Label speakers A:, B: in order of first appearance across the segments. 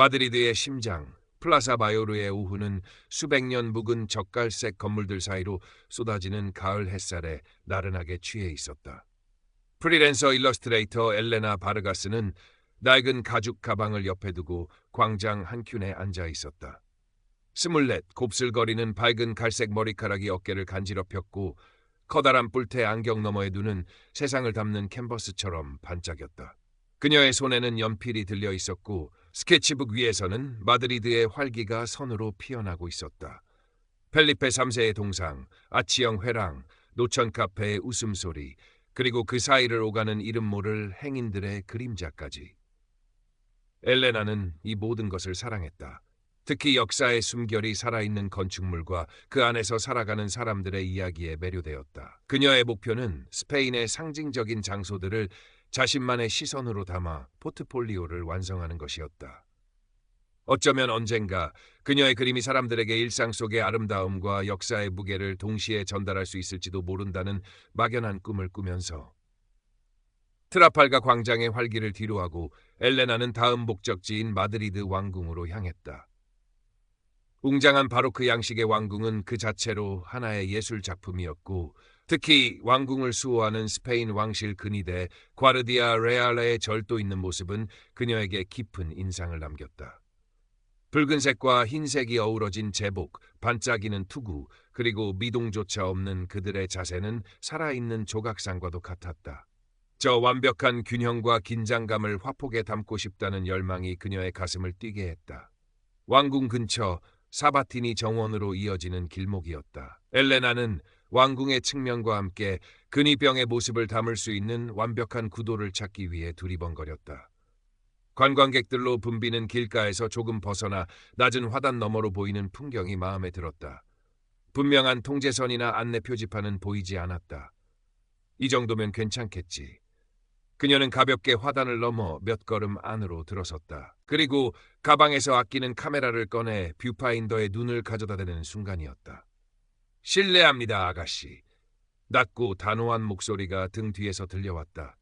A: 마드리드의 심장, 플라사 바요르의 오후는 수백 년 묵은 적갈색 건물들 사이로 쏟아지는 가을 햇살에 나른하게 취해 있었다. 프리랜서 일러스트레이터 엘레나 바르가스는 낡은 가죽 가방을 옆에 두고 광장 한 켠에 앉아 있었다. 스물넷 곱슬거리는 밝은 갈색 머리카락이 어깨를 간지럽혔고 커다란 뿔테 안경 너머의 눈은 세상을 담는 캔버스처럼 반짝였다. 그녀의 손에는 연필이 들려 있었고 스케치북 위에서는 마드리드의 활기가 선으로 피어나고 있었다. 펠리페 3세의 동상, 아치형 회랑, 노천 카페의 웃음소리, 그리고 그 사이를 오가는 이름 모를 행인들의 그림자까지. 엘레나는 이 모든 것을 사랑했다. 특히 역사의 숨결이 살아있는 건축물과 그 안에서 살아가는 사람들의 이야기에 매료되었다. 그녀의 목표는 스페인의 상징적인 장소들을 자신만의 시선으로 담아 포트폴리오를 완성하는 것이었다. 어쩌면 언젠가 그녀의 그림이 사람들에게 일상 속의 아름다움과 역사의 무게를 동시에 전달할 수 있을지도 모른다는 막연한 꿈을 꾸면서 트라팔가 광장의 활기를 뒤로하고 엘레나는 다음 목적지인 마드리드 왕궁으로 향했다. 웅장한 바로크 양식의 왕궁은 그 자체로 하나의 예술 작품이었고 특히 왕궁을 수호하는 스페인 왕실 근위대 과르디아 레알레의 절도 있는 모습은 그녀에게 깊은 인상을 남겼다. 붉은색과 흰색이 어우러진 제복, 반짝이는 투구, 그리고 미동조차 없는 그들의 자세는 살아있는 조각상과도 같았다. 저 완벽한 균형과 긴장감을 화폭에 담고 싶다는 열망이 그녀의 가슴을 뛰게 했다. 왕궁 근처 사바티니 정원으로 이어지는 길목이었다. 엘레나는 왕궁의 측면과 함께 근위병의 모습을 담을 수 있는 완벽한 구도를 찾기 위해 두리번거렸다. 관광객들로 붐비는 길가에서 조금 벗어나 낮은 화단 너머로 보이는 풍경이 마음에 들었다. 분명한 통제선이나 안내 표지판은 보이지 않았다. 이 정도면 괜찮겠지. 그녀는 가볍게 화단을 넘어 몇 걸음 안으로 들어섰다. 그리고 가방에서 아끼는 카메라를 꺼내 뷰파인더에 눈을 가져다 대는 순간이었다. 실례합니다, 아가씨. 낮고 단호한 목소리가 등 뒤에서 들려왔다.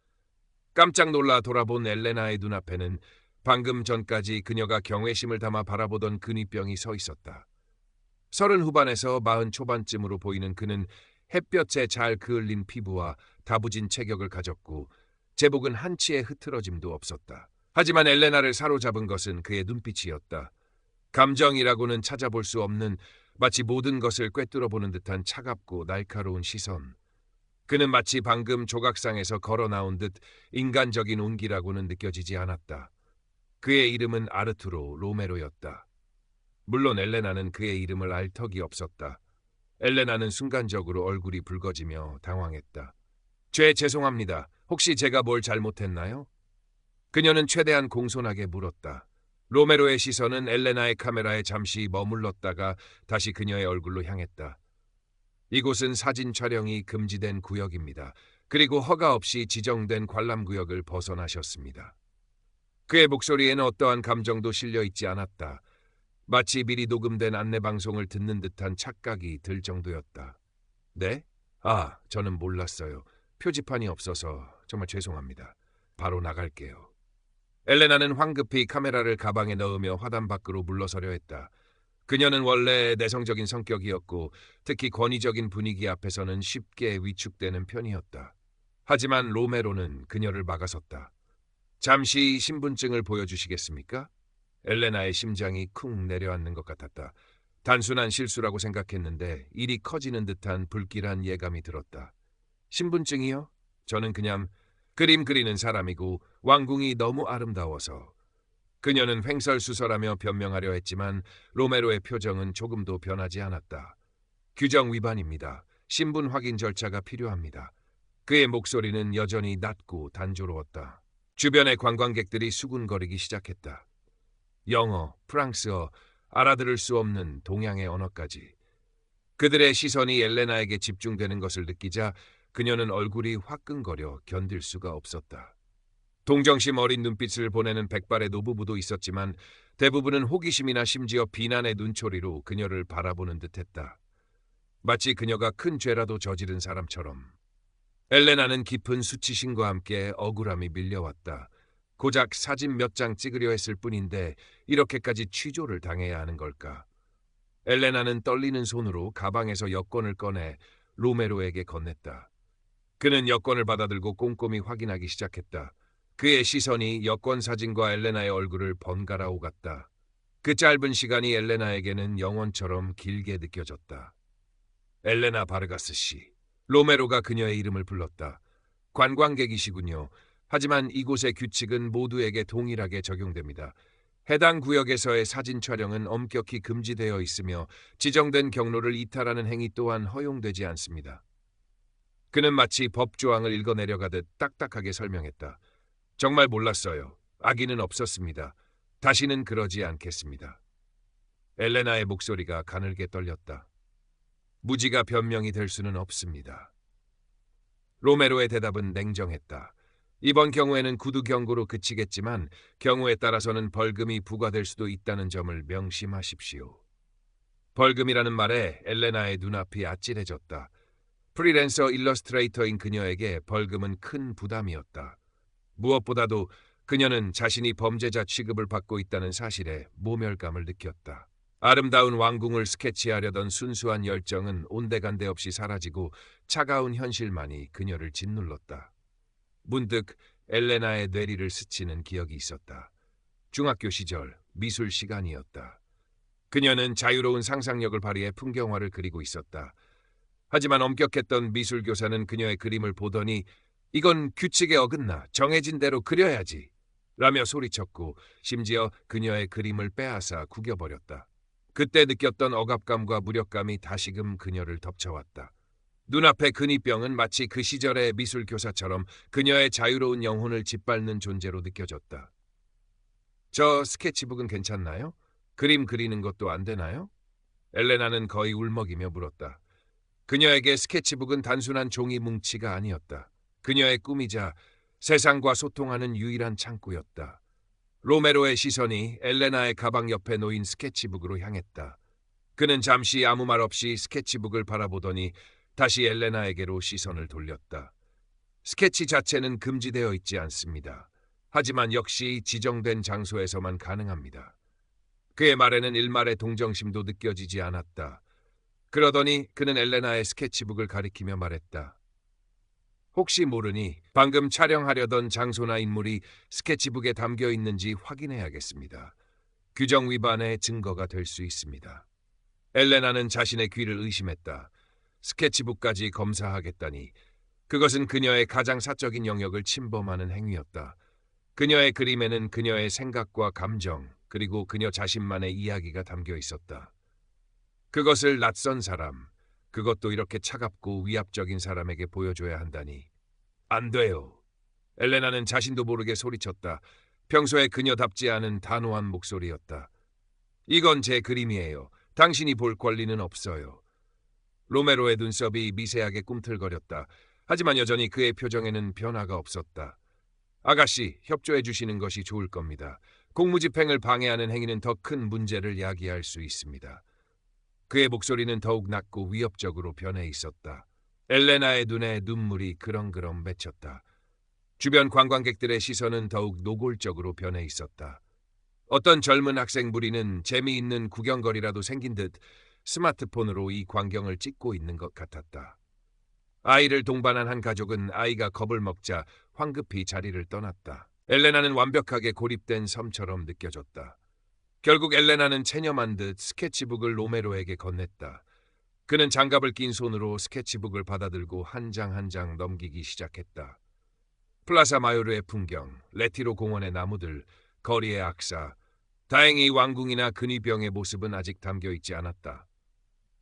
A: 깜짝 놀라 돌아본 엘레나의 눈앞에는 방금 전까지 그녀가 경외심을 담아 바라보던 근위병이 서 있었다. 서른 후반에서 마흔 초반쯤으로 보이는 그는 햇볕에 잘 그을린 피부와 다부진 체격을 가졌고 제복은 한치의 흐트러짐도 없었다. 하지만 엘레나를 사로잡은 것은 그의 눈빛이었다. 감정이라고는 찾아볼 수 없는 마치 모든 것을 꿰뚫어 보는 듯한 차갑고 날카로운 시선. 그는 마치 방금 조각상에서 걸어 나온 듯 인간적인 온기라고는 느껴지지 않았다. 그의 이름은 아르투로 로메로였다. 물론 엘레나는 그의 이름을 알 턱이 없었다. 엘레나는 순간적으로 얼굴이 붉어지며 당황했다. 죄 죄송합니다. 혹시 제가 뭘 잘못했나요? 그녀는 최대한 공손하게 물었다. 로메로의 시선은 엘레나의 카메라에 잠시 머물렀다가 다시 그녀의 얼굴로 향했다. 이곳은 사진 촬영이 금지된 구역입니다. 그리고 허가 없이 지정된 관람 구역을 벗어나셨습니다. 그의 목소리에는 어떠한 감정도 실려 있지 않았다. 마치 미리 녹음된 안내 방송을 듣는 듯한 착각이 들 정도였다. 네? 아, 저는 몰랐어요. 표지판이 없어서 정말 죄송합니다. 바로 나갈게요. 엘레나는 황급히 카메라를 가방에 넣으며 화단 밖으로 물러서려 했다. 그녀는 원래 내성적인 성격이었고 특히 권위적인 분위기 앞에서는 쉽게 위축되는 편이었다. 하지만 로메로는 그녀를 막아섰다. 잠시 신분증을 보여주시겠습니까? 엘레나의 심장이 쿵 내려앉는 것 같았다. 단순한 실수라고 생각했는데 일이 커지는 듯한 불길한 예감이 들었다. 신분증이요? 저는 그냥 그림 그리는 사람이고 왕궁이 너무 아름다워서 그녀는 횡설수설하며 변명하려 했지만 로메로의 표정은 조금도 변하지 않았다. 규정 위반입니다. 신분 확인 절차가 필요합니다. 그의 목소리는 여전히 낮고 단조로웠다. 주변의 관광객들이 수군거리기 시작했다. 영어, 프랑스어, 알아들을 수 없는 동양의 언어까지. 그들의 시선이 엘레나에게 집중되는 것을 느끼자 그녀는 얼굴이 화끈거려 견딜 수가 없었다. 동정심 어린 눈빛을 보내는 백발의 노부부도 있었지만 대부분은 호기심이나 심지어 비난의 눈초리로 그녀를 바라보는 듯했다. 마치 그녀가 큰 죄라도 저지른 사람처럼. 엘레나는 깊은 수치심과 함께 억울함이 밀려왔다. 고작 사진 몇 장 찍으려 했을 뿐인데 이렇게까지 취조를 당해야 하는 걸까? 엘레나는 떨리는 손으로 가방에서 여권을 꺼내 로메로에게 건넸다. 그는 여권을 받아들고 꼼꼼히 확인하기 시작했다. 그의 시선이 여권 사진과 엘레나의 얼굴을 번갈아 오갔다. 그 짧은 시간이 엘레나에게는 영원처럼 길게 느껴졌다. 엘레나 바르가스 씨. 로메로가 그녀의 이름을 불렀다. 관광객이시군요. 하지만 이곳의 규칙은 모두에게 동일하게 적용됩니다. 해당 구역에서의 사진 촬영은 엄격히 금지되어 있으며 지정된 경로를 이탈하는 행위 또한 허용되지 않습니다. 그는 마치 법조항을 읽어내려가듯 딱딱하게 설명했다. 정말 몰랐어요. 악의는 없었습니다. 다시는 그러지 않겠습니다. 엘레나의 목소리가 가늘게 떨렸다. 무지가 변명이 될 수는 없습니다. 로메로의 대답은 냉정했다. 이번 경우에는 구두 경고로 그치겠지만 경우에 따라서는 벌금이 부과될 수도 있다는 점을 명심하십시오. 벌금이라는 말에 엘레나의 눈앞이 아찔해졌다. 프리랜서 일러스트레이터인 그녀에게 벌금은 큰 부담이었다. 무엇보다도 그녀는 자신이 범죄자 취급을 받고 있다는 사실에 모멸감을 느꼈다. 아름다운 왕궁을 스케치하려던 순수한 열정은 온데간데 없이 사라지고 차가운 현실만이 그녀를 짓눌렀다. 문득 엘레나의 뇌리를 스치는 기억이 있었다. 중학교 시절 미술 시간이었다. 그녀는 자유로운 상상력을 발휘해 풍경화를 그리고 있었다. 하지만 엄격했던 미술 교사는 그녀의 그림을 보더니 이건 규칙에 어긋나 정해진 대로 그려야지 라며 소리쳤고 심지어 그녀의 그림을 빼앗아 구겨버렸다. 그때 느꼈던 억압감과 무력감이 다시금 그녀를 덮쳐왔다. 눈앞의 근위병은 마치 그 시절의 미술 교사처럼 그녀의 자유로운 영혼을 짓밟는 존재로 느껴졌다. 저 스케치북은 괜찮나요? 그림 그리는 것도 안 되나요? 엘레나는 거의 울먹이며 물었다. 그녀에게 스케치북은 단순한 종이 뭉치가 아니었다. 그녀의 꿈이자 세상과 소통하는 유일한 창구였다. 로메로의 시선이 엘레나의 가방 옆에 놓인 스케치북으로 향했다. 그는 잠시 아무 말 없이 스케치북을 바라보더니 다시 엘레나에게로 시선을 돌렸다. 스케치 자체는 금지되어 있지 않습니다. 하지만 역시 지정된 장소에서만 가능합니다. 그의 말에는 일말의 동정심도 느껴지지 않았다. 그러더니 그는 엘레나의 스케치북을 가리키며 말했다. 혹시 모르니 방금 촬영하려던 장소나 인물이 스케치북에 담겨 있는지 확인해야겠습니다. 규정 위반의 증거가 될 수 있습니다. 엘레나는 자신의 귀를 의심했다. 스케치북까지 검사하겠다니 그것은 그녀의 가장 사적인 영역을 침범하는 행위였다. 그녀의 그림에는 그녀의 생각과 감정 그리고 그녀 자신만의 이야기가 담겨 있었다. 그것을 낯선 사람, 그것도 이렇게 차갑고 위압적인 사람에게 보여줘야 한다니. 안 돼요. 엘레나는 자신도 모르게 소리쳤다. 평소에 그녀답지 않은 단호한 목소리였다. 이건 제 그림이에요. 당신이 볼 권리는 없어요. 로메로의 눈썹이 미세하게 꿈틀거렸다. 하지만 여전히 그의 표정에는 변화가 없었다. 아가씨, 협조해 주시는 것이 좋을 겁니다. 공무집행을 방해하는 행위는 더 큰 문제를 야기할 수 있습니다. 그의 목소리는 더욱 낮고 위협적으로 변해 있었다. 엘레나의 눈에 눈물이 그렁그렁 맺혔다. 주변 관광객들의 시선은 더욱 노골적으로 변해 있었다. 어떤 젊은 학생 무리는 재미있는 구경거리라도 생긴 듯 스마트폰으로 이 광경을 찍고 있는 것 같았다. 아이를 동반한 한 가족은 아이가 겁을 먹자 황급히 자리를 떠났다. 엘레나는 완벽하게 고립된 섬처럼 느껴졌다. 결국 엘레나는 체념한 듯 스케치북을 로메로에게 건넸다. 그는 장갑을 낀 손으로 스케치북을 받아들고 한 장 한 장 넘기기 시작했다. 플라사 마요르의 풍경, 레티로 공원의 나무들, 거리의 악사, 다행히 왕궁이나 근위병의 모습은 아직 담겨 있지 않았다.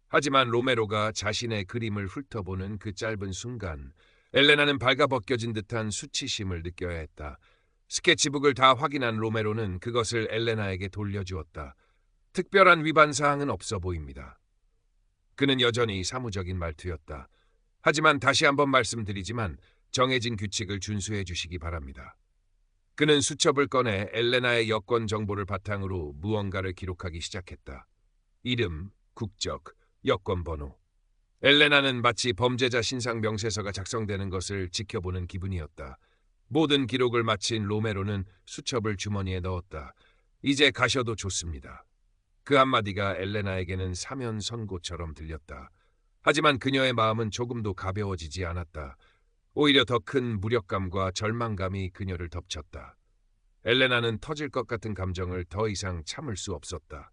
A: 하지만 로메로가 자신의 그림을 훑어보는 그 짧은 순간 엘레나는 발가벗겨진 듯한 수치심을 느껴야 했다. 스케치북을 다 확인한 로메로는 그것을 엘레나에게 돌려주었다. 특별한 위반 사항은 없어 보입니다. 그는 여전히 사무적인 말투였다. 하지만 다시 한번 말씀드리지만 정해진 규칙을 준수해 주시기 바랍니다. 그는 수첩을 꺼내 엘레나의 여권 정보를 바탕으로 무언가를 기록하기 시작했다. 이름, 국적, 여권 번호. 엘레나는 마치 범죄자 신상 명세서가 작성되는 것을 지켜보는 기분이었다. 모든 기록을 마친 로메로는 수첩을 주머니에 넣었다. 이제 가셔도 좋습니다. 그 한마디가 엘레나에게는 사면 선고처럼 들렸다. 하지만 그녀의 마음은 조금도 가벼워지지 않았다. 오히려 더 큰 무력감과 절망감이 그녀를 덮쳤다. 엘레나는 터질 것 같은 감정을 더 이상 참을 수 없었다.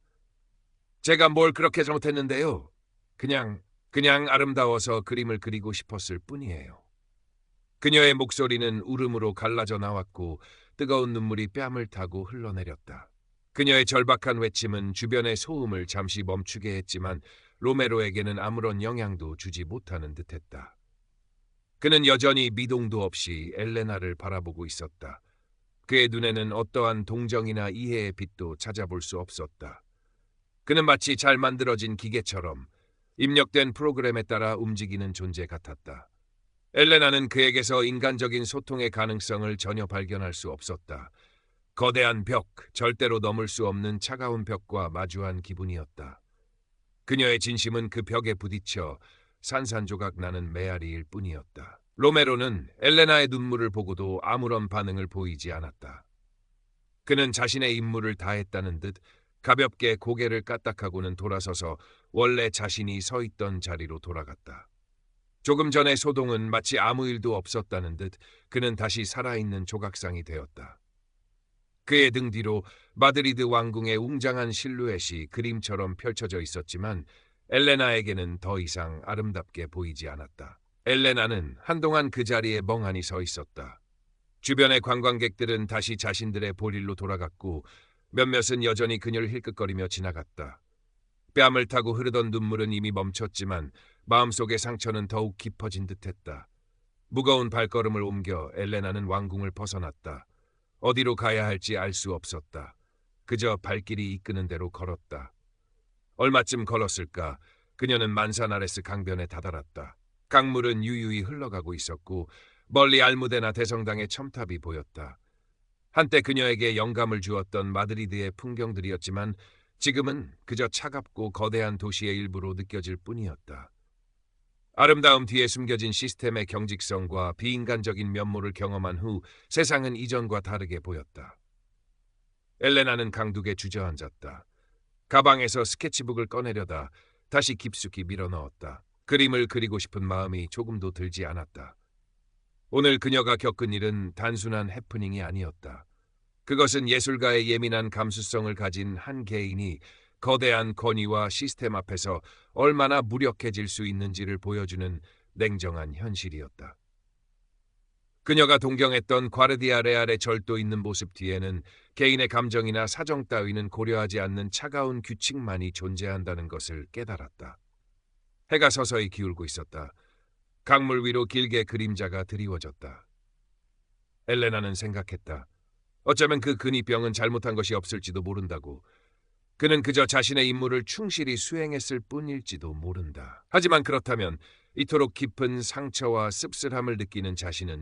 A: 제가 뭘 그렇게 잘못했는데요. 그냥, 그냥 아름다워서 그림을 그리고 싶었을 뿐이에요. 그녀의 목소리는 울음으로 갈라져 나왔고 뜨거운 눈물이 뺨을 타고 흘러내렸다. 그녀의 절박한 외침은 주변의 소음을 잠시 멈추게 했지만 로메로에게는 아무런 영향도 주지 못하는 듯했다. 그는 여전히 미동도 없이 엘레나를 바라보고 있었다. 그의 눈에는 어떠한 동정이나 이해의 빛도 찾아볼 수 없었다. 그는 마치 잘 만들어진 기계처럼 입력된 프로그램에 따라 움직이는 존재 같았다. 엘레나는 그에게서 인간적인 소통의 가능성을 전혀 발견할 수 없었다. 거대한 벽, 절대로 넘을 수 없는 차가운 벽과 마주한 기분이었다. 그녀의 진심은 그 벽에 부딪혀 산산조각 나는 메아리일 뿐이었다. 로메로는 엘레나의 눈물을 보고도 아무런 반응을 보이지 않았다. 그는 자신의 임무를 다했다는 듯 가볍게 고개를 까딱하고는 돌아서서 원래 자신이 서 있던 자리로 돌아갔다. 조금 전의 소동은 마치 아무 일도 없었다는 듯 그는 다시 살아있는 조각상이 되었다. 그의 등 뒤로 마드리드 왕궁의 웅장한 실루엣이 그림처럼 펼쳐져 있었지만 엘레나에게는 더 이상 아름답게 보이지 않았다. 엘레나는 한동안 그 자리에 멍하니 서 있었다. 주변의 관광객들은 다시 자신들의 볼일로 돌아갔고 몇몇은 여전히 그녀를 힐끗거리며 지나갔다. 뺨을 타고 흐르던 눈물은 이미 멈췄지만 마음속의 상처는 더욱 깊어진 듯했다. 무거운 발걸음을 옮겨 엘레나는 왕궁을 벗어났다. 어디로 가야 할지 알 수 없었다. 그저 발길이 이끄는 대로 걸었다. 얼마쯤 걸었을까? 그녀는 만사나레스 강변에 다다랐다. 강물은 유유히 흘러가고 있었고 멀리 알무데나 대성당의 첨탑이 보였다. 한때 그녀에게 영감을 주었던 마드리드의 풍경들이었지만 지금은 그저 차갑고 거대한 도시의 일부로 느껴질 뿐이었다. 아름다움 뒤에 숨겨진 시스템의 경직성과 비인간적인 면모를 경험한 후 세상은 이전과 다르게 보였다. 엘레나는 강둑에 주저앉았다. 가방에서 스케치북을 꺼내려다 다시 깊숙이 밀어넣었다. 그림을 그리고 싶은 마음이 조금도 들지 않았다. 오늘 그녀가 겪은 일은 단순한 해프닝이 아니었다. 그것은 예술가의 예민한 감수성을 가진 한 개인이 거대한 권위와 시스템 앞에서 얼마나 무력해질 수 있는지를 보여주는 냉정한 현실이었다. 그녀가 동경했던 과르디아 레알의 절도 있는 모습 뒤에는 개인의 감정이나 사정 따위는 고려하지 않는 차가운 규칙만이 존재한다는 것을 깨달았다. 해가 서서히 기울고 있었다. 강물 위로 길게 그림자가 드리워졌다. 엘레나는 생각했다. 어쩌면 그 근위병은 잘못한 것이 없을지도 모른다고. 그는 그저 자신의 임무를 충실히 수행했을 뿐일지도 모른다. 하지만 그렇다면 이토록 깊은 상처와 씁쓸함을 느끼는 자신은